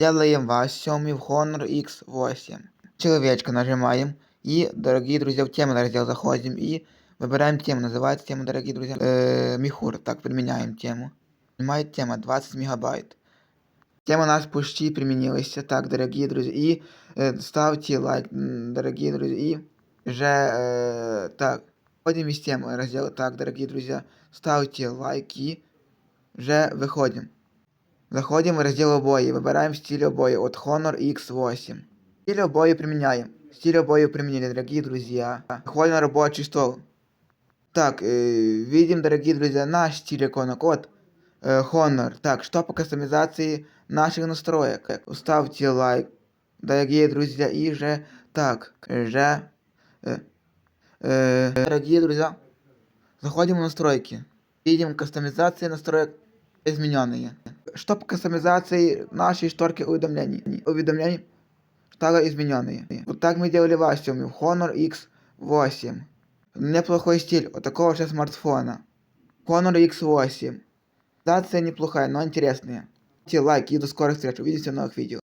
Делаем Xiaomi в Honor X8. Человечка нажимаем. И, дорогие друзья, в тему раздел заходим и выбираем тему. Называется тема, дорогие друзья, э, Михур. Так, применяем тему. Принимает тема 20 мегабайт. Тема у нас почти применилась. Так, дорогие друзья. И э, ставьте лайк, м, дорогие друзья. И же, э, так, входим из темы раздела. Так, дорогие друзья, ставьте лайки. Вже выходим. Заходим в раздел обои, выбираем стиль обои от Honor X8. Стиль обои применяем. Стиль обои применили, дорогие друзья. Заходим на рабочий стол. Так, э, видим, дорогие друзья, наш стиль иконок от э, Honor. Так, что по кастомизации наших настроек? Ставьте лайк, дорогие друзья, и же, так, же, э, э, дорогие друзья, заходим в настройки. Видим кастомизации настроек измененные. Что по кастомизации нашей шторки уведомлений? Уведомлений стало измененные. Вот так мы делали в Xiaomi в Honor X8. Неплохой стиль от такого же смартфона. Honor X8. Кастомизация неплохая, но интересная. Ставьте лайк и до скорых встреч. Увидимся в новых видео.